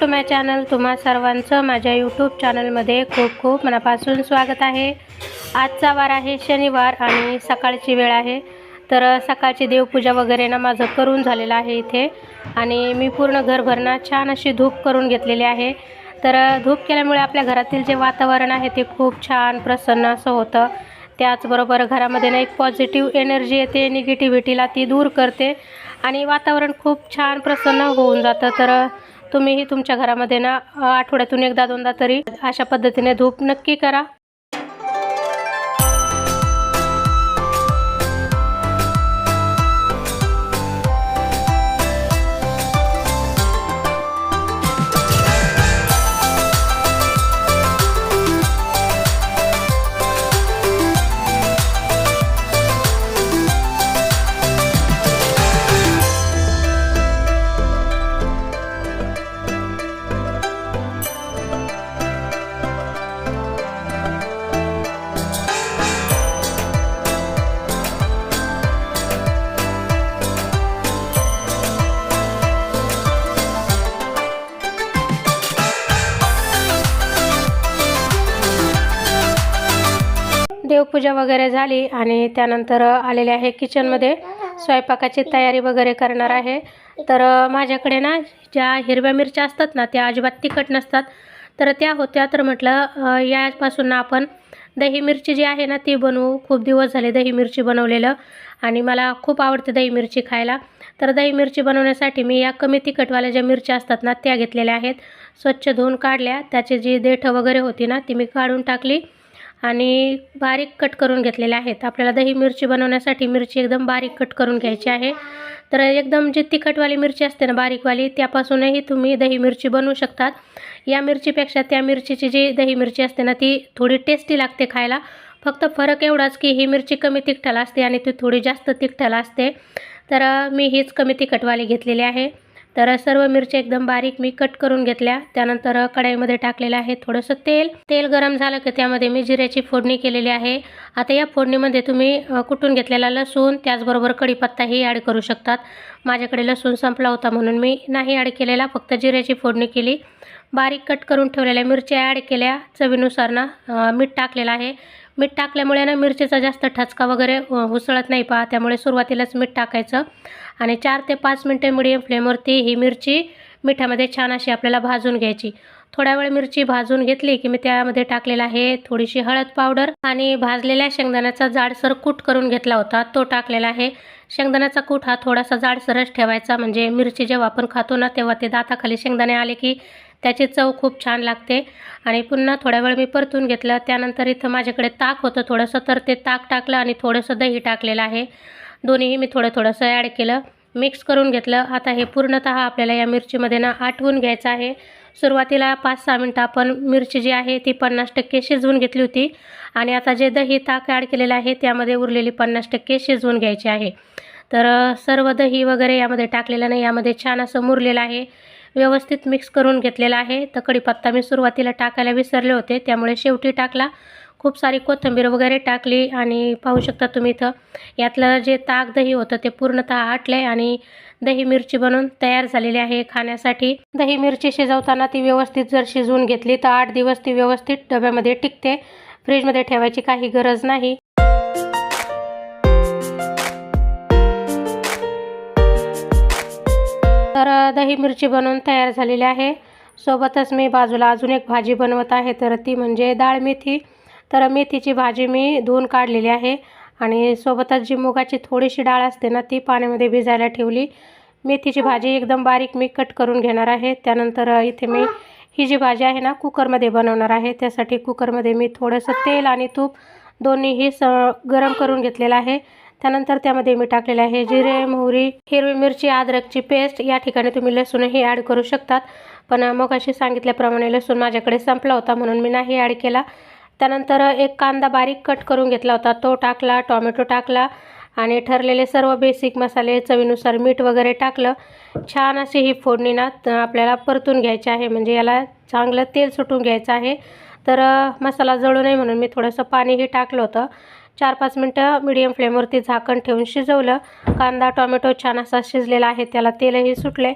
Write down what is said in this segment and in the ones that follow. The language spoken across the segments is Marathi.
टू माय चॅनल तुम्हा सर्वांचं माझ्या यूट्यूब चॅनलमध्ये खूप खूप मनापासून स्वागत आहे. आजचा वार आहे शनिवार आणि सकाळची वेळ आहे. तर सकाळची देवपूजा वगैरे ना माझं करून झालेलं आहे इथे. आणि मी पूर्ण घरभरना छान अशी धूप करून घेतलेली आहे. तर धूप केल्यामुळे आपल्या घरातील जे वातावरण आहे ते खूप छान प्रसन्न असं होतं. त्याचबरोबर घरामध्ये ना एक पॉझिटिव्ह एनर्जी येते निगेटिव्हिटीला ती दूर करते. आणि वातावरण खूप छान प्रसन्न होऊन जातं. तर तुम्हीही तुमच्या घरामध्ये ना आठवड्यातून एकदा दोनदा तरी अशा पद्धतीने धूप नक्की करा. देवपूजा वगैरे झाली आणि त्यानंतर आलेले आहे किचनमध्ये. स्वयंपाकाची तयारी वगैरे करणार आहे. तर माझ्याकडे ना ज्या हिरव्या मिरच्या असतात ना त्या अजिबात तिखट नसतात. तर त्या होत्या. तर म्हटलं यापासून ना आपण दही मिरची जी आहे ना ती बनवू. खूप दिवस झाले दही मिरची बनवलेलं आणि मला खूप आवडते दही मिरची खायला. तर दही मिरची बनवण्यासाठी मी या कमी तिखटवाल्या ज्या मिरच्या असतात ना त्या घेतलेल्या आहेत. स्वच्छ धुवून काढल्या. त्याची जी देठं वगैरे होती ना ती मी काढून टाकली. आणि बारीक कट करून घेतलेले आहेत. आपल्याला दही मिरची बनवण्यासाठी मिरची एकदम बारीक कट करून घ्यायची आहे. तर एकदम जी तिखटवाली मिरची असते ना बारीकवाली त्यापासूनही तुम्ही दही मिरची बनवू शकतात. या मिरचीपेक्षा त्या मिरचीची जी दही मिरची असते ना ती थोडी टेस्टी लागते खायला. फक्त फरक एवढाच की ही मिरची कमी तिखटाला असते आणि ती थोडी जास्त तिखटाला असते. तर मी हीच कमी तिखटवाली घेतलेली आहे. तर सर्व मिरच्या एकदम बारीक मी कट करून घेतल्या. त्यानंतर कढाईमध्ये टाकलेलं आहे थोडंसं तेल. तेल गरम झालं की त्यामध्ये मी जिऱ्याची फोडणी केलेली आहे. आता या फोडणीमध्ये तुम्ही कुटून घेतलेला लसूण त्याचबरोबर कढीपत्ताही ॲड करू शकतात. माझ्याकडे लसूण संपला होता म्हणून मी नाही ॲड केलेला फक्त जिऱ्याची फोडणी केली. बारीक कट करून ठेवलेल्या मिरच्या ॲड केल्या. चवीनुसार ना मीठ टाकलेलं आहे. मीठ टाकल्यामुळे ना मिरचीचा जास्त ठचका वगैरे उसळत नाही पहा. त्यामुळे सुरुवातीलाच मीठ टाकायचं. आणि चार ते पाच मिनटे मिडियम फ्लेमवरती ही मिरची मिठामध्ये छान अशी आपल्याला भाजून घ्यायची. थोड्या वेळ मिरची भाजून घेतली की मी त्यामध्ये टाकलेला आहे थोडीशी हळद पावडर आणि भाजलेल्या शेंगदाण्याचा जाडसर कूट करून घेतला होता. तो टाकलेला आहे. शेंगदाण्याचा कूट हा थोडासा जाडसरच ठेवायचा. म्हणजे मिरची जेव्हा आपण खातो ना तेव्हा ते दाताखाली शेंगदाणे आले की त्याची चव खूप छान लागते. आणि पुन्हा थोड्या वेळ मी परतून घेतलं. त्यानंतर इथं माझ्याकडे ताक होतं थोडंसं. तर ते ताक टाकलं आणि थोडंसं दही टाकलेलं आहे. दोन्हीही मी थोडं थोडंसं ॲड केलं. मिक्स करून घेतलं. आता हे पूर्णतः आपल्याला या मिरचीमध्ये ना आठवून घ्यायचं आहे. सुरुवातीला पाच सहा मिनटं आपण मिरची जी आहे ती पन्नास टक्के शिजवून घेतली होती. आणि आता जे दही ताक ॲड केलेलं आहे त्यामध्ये उरलेली पन्नास टक्के शिजवून घ्यायची आहे. तर सर्व दही वगैरे यामध्ये टाकलेलं नाही. यामध्ये छान असं मुरलेलं आहे. व्यवस्थित मिक्स करून घेतलेला आहे. तर कढीपत्ता मी सुरुवातीला टाकायला विसरले होते. त्यामुळे शेवटी टाकला. खूप सारी कोथिंबीर वगैरे टाकली आणि पाहू शकता तुम्ही इथं यातलं जे ताक दही होतं ते पूर्णतः आटलंय आणि दही मिरची बनवून तयार झालेली आहे खाण्यासाठी. दही मिरची शिजवताना ती व्यवस्थित जर शिजवून घेतली तर आठ दिवस ती व्यवस्थित डब्यामध्ये टिकते. फ्रीजमध्ये ठेवायची काही गरज नाही. तर दही मिरची बनवून तयार झालेली आहे. सोबतच मी बाजूला अजून एक भाजी बनवत आहे. तर ती म्हणजे डाळ मेथी. तर मेथीची भाजी मी धुवून काढलेली आहे आणि सोबतच जी मुगाची थोडीशी डाळ असते ना ती पाण्यामध्ये भिजायला ठेवली. मेथीची भाजी एकदम बारीक मी कट करून घेणार आहे. त्यानंतर इथे मी ही जी भाजी आहे ना कुकरमध्ये बनवणार आहे. त्यासाठी कुकरमध्ये मी थोडंसं तेल आणि तूप दोन्हीही स गरम करून घेतलेलं आहे. त्यानंतर त्यामध्ये मी टाकलेले आहे जिरे मोहरी हिरवी मिरची अद्रकची पेस्ट. या ठिकाणी तुम्ही लसूणही ॲड करू शकतात. पण मग अशी सांगितल्याप्रमाणे लसूण माझ्याकडे संपला होता म्हणून मी नाही ॲड केला. त्यानंतर एक कांदा बारीक कट करून घेतला होता. तो टाकला टॉमॅटो टाकला आणि ठरलेले सर्व बेसिक मसाले चवीनुसार मीठ वगैरे टाकलं. छान अशी ही फोडणी ना आपल्याला परतून घ्यायची आहे. म्हणजे याला चांगलं तेल सुटून घ्यायचं आहे. तर मसाला जळू नये म्हणून मी थोडंसं पाणीही टाकलं होतं. चार पाच मिनटं मिडियम फ्लेमवरती झाकण ठेवून शिजवलं. कांदा टोमॅटो छान असा शिजलेला आहे त्याला तेलही सुटले.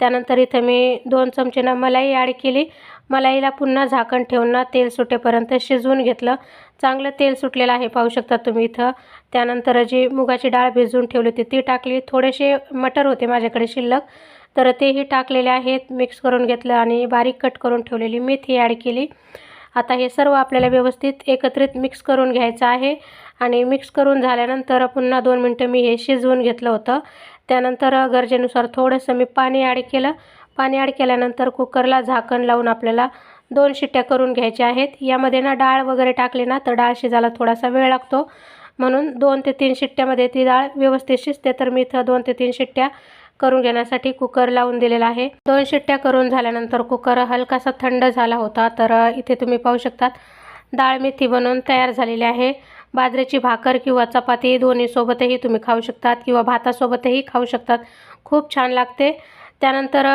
त्यानंतर इथं मी दोन चमचेनं मलाई ॲड केली. मलाईला पुन्हा झाकण ठेवून ना तेल सुटेपर्यंत शिजवून घेतलं. चांगलं तेल सुटलेलं आहे पाहू शकता तुम्ही इथं. त्यानंतर जी मुगाची डाळ भिजवून ठेवली होती ती टाकली. थोडेसे मटर होते माझ्याकडे शिल्लक. तर तेही टाकलेले आहेत. मिक्स करून घेतलं आणि बारीक कट करून ठेवलेली मेथी ॲड केली. आता हे सर्व आपल्याला व्यवस्थित एकत्रित मिक्स करून घ्यायचं आहे. आणि मिक्स करून झाल्यानंतर पुन्हा दोन मिनटं मी हे शिजवून घेतलं होतं. त्यानंतर गरजेनुसार थोडंसं मी पाणी ॲड केलं. पाणी ॲड केल्यानंतर कुकरला झाकण लावून आपल्याला दोन शिट्ट्या करून घ्यायच्या आहेत. यामध्ये ना डाळ वगैरे टाकली ना तर डाळ शिजायला थोडासा वेळ लागतो. म्हणून दोन ते तीन शिट्ट्यामध्ये ती डाळ व्यवस्थित शिजते. तर मी इथं दोन ते तीन शिट्ट्या करून घेण्यासाठी कुकर लावून दिलेला आहे. दोन शिट्ट्या करून झाल्यानंतर कुकर हलकासा थंड झाला होता. तर इथे तुम्ही पाहू शकतात डाळ मेथी बनवून तयार झालेली आहे. बाजरीची भाकर किंवा चपाती दोन्हीसोबतही तुम्ही खाऊ शकतात किंवा भातासोबतही खाऊ शकतात. खूप छान लागते. त्यानंतर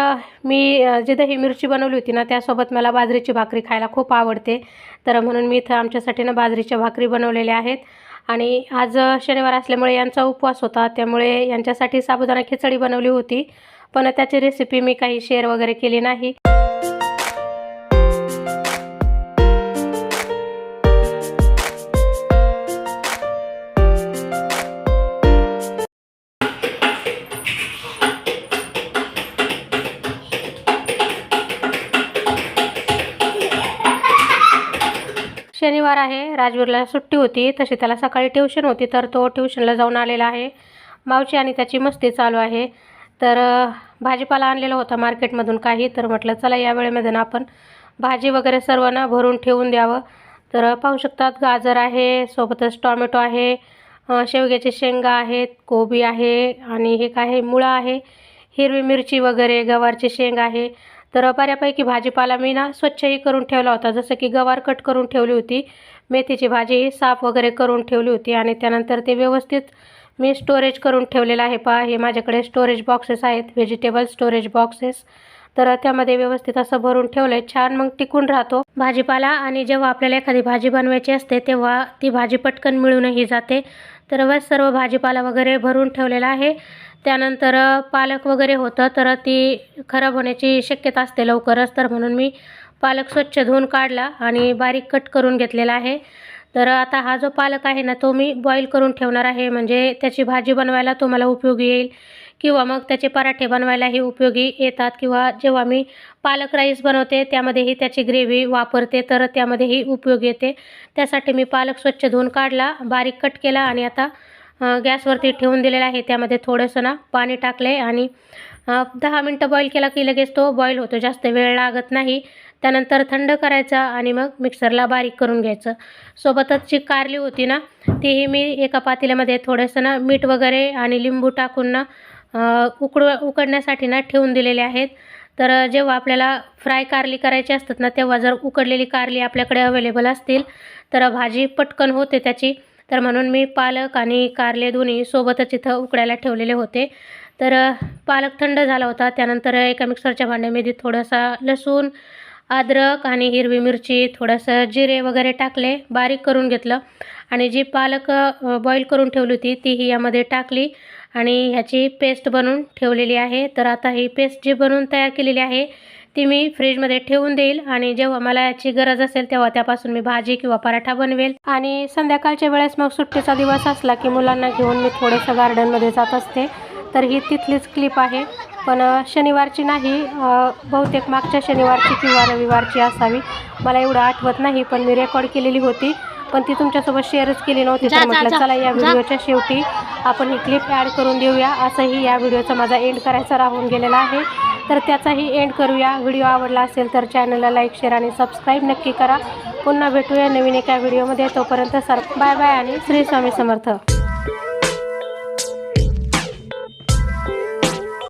मी जी दही मिरची बनवली होती ना त्यासोबत मला बाजरीची भाकरी खायला खूप आवडते. तर म्हणून मी इथं आमच्यासाठी ना बाजरीच्या भाकरी बनवलेल्या आहेत. आणि आज शनिवार असल्यामुळे यांचा उपवास होता. त्यामुळे यांच्यासाठी साबुदाणा खिचडी बनवली होती. पण त्याची रेसिपी मी काही शेअर वगैरे केली नाही. शनिवार आहे. राजवीरला सुट्टी होती. तशी त्याला सकाळी ट्युशन होती तर तो ट्युशनला जाऊन आलेला आहे. मावशी आणि त्याची मस्ती चालू आहे. तर भाजीपाला आणलेला होता मार्केटमधून काही तर म्हटलं चला या वेळेमध्ये आपण भाजी वगैरे सर्व ना भरून ठेवून द्यावं. तर पाहू शकतात गाजर आहे सोबतच टॉमॅटो आहे शेवग्याचे शेंगा आहेत कोबी आहे आणि हे काय आहे मुळा आहे. हिरवी मिरची वगैरे गवारचे शेंग आहे. तर बऱ्यापैकी भाजीपाला मी ना स्वच्छही करून ठेवला होता. जसं की गवार कट करून ठेवली होती मेथीची भाजी साफ वगैरे करून ठेवली होती आणि त्यानंतर ते व्यवस्थित मी स्टोरेज करून ठेवलेलं आहे. पहा हे माझ्याकडे स्टोरेज बॉक्सेस आहेत व्हेजिटेबल स्टोरेज बॉक्सेस तर त्यामध्ये व्यवस्थित असं भरून ठेवलं आहे छान मग टिकून राहतो भाजीपाला आणि जेव्हा आपल्याला एखादी भाजी बनवायची असते तेव्हा ती भाजी पटकन मिळूनही जाते. तर बस सर्व भाजीपाला वगैरे भरून ठेवलेला आहे. त्यानंतर पालक वगैरे होतं तर ती खराब होण्याची शक्यता असते लवकरच. तर म्हणून मी पालक स्वच्छ धुवून काढला आणि बारीक कट करून घेतलेला आहे. तर आता हा जो पालक आहे ना तो मी बॉईल करून ठेवणार आहे. म्हणजे त्याची भाजी बनवायला तो मला उपयोगी येईल किंवा मग त्याचे पराठे बनवायलाही उपयोगी येतात. किंवा जेव्हा मी पालक राईस बनवते त्यामध्येही त्याची ग्रेव्ही वापरते तर त्यामध्येही उपयोग येते. त्यासाठी मी पालक स्वच्छ धुवून काढला बारीक कट केला आणि आता गॅसवरती ठेवून दिलेला आहे. त्यामध्ये थोडंसं ना पाणी टाकले आणि दहा मिनटं बॉईल केला की लगेच तो बॉईल होतो. जास्त वेळ लागत नाही. त्यानंतर थंड करायचा आणि मग मिक्सरला बारीक करून घ्यायचं. सोबतच जी कारली होती ना तीही मी एका पातेल्यामध्ये थोडंसं ना मीठ वगैरे आणि लिंबू टाकून ना उकड उकडण्यासाठी ना ठेवून दिलेले आहेत. तर जेव्हा आपल्याला फ्राय कारली करायची असतात ना तेव्हा जर उकडलेली कारली आपल्याकडे अवेलेबल असतील तर भाजी पटकन होते त्याची. तर म्हणून मी पालक आणि कारले दोन्ही सोबतच इथं उकडायला ठेवलेले होते. तर पालक थंड झाला होता. त्यानंतर एका मिक्सरच्या भांड्यामध्ये थोडासा लसूण अद्रक आणि हिरवी मिरची थोडंसं जिरे वगैरे टाकले बारीक करून घेतलं. आणि जी पालक बॉईल करून ठेवली होती तीही यामध्ये टाकली आणि ह्याची पेस्ट बनवून ठेवलेली आहे. तर आता ही पेस्ट जी बनवून तयार केलेली आहे ती मी फ्रीजमध्ये ठेवून देईल आणि जेव्हा मला याची गरज असेल तेव्हा त्यापासून मी भाजी किंवा पराठा बनवेल. आणि संध्याकाळच्या वेळेस मग सुट्टीचा दिवस असला की मुलांना घेऊन मी थोडंसं गार्डनमध्ये जात असते. तर ही तिथलीच क्लिप आहे. पण शनिवारची नाही बहुतेक मागच्या शनिवारची किंवा रविवारची असावी. मला एवढं आठवत नाही पण मी रेकॉर्ड केलेली होती. पण ती तुमच्यासोबत शेअरच केली नव्हती. तर म्हटलं चला या व्हिडिओच्या शेवटी आपण ही क्लिप ॲड करून देऊया. असंही या व्हिडिओचा माझा एंड करायचा राहून गेलेला आहे. तर त्याचाही एंड करूया. व्हिडिओ आवडला असेल तर चॅनलला लाईक शेअर आणि सबस्क्राईब नक्की करा. पुन्हा भेटूया नवीन एका व्हिडिओमध्ये तोपर्यंत सर बाय बाय आणि श्री स्वामी समर्थ.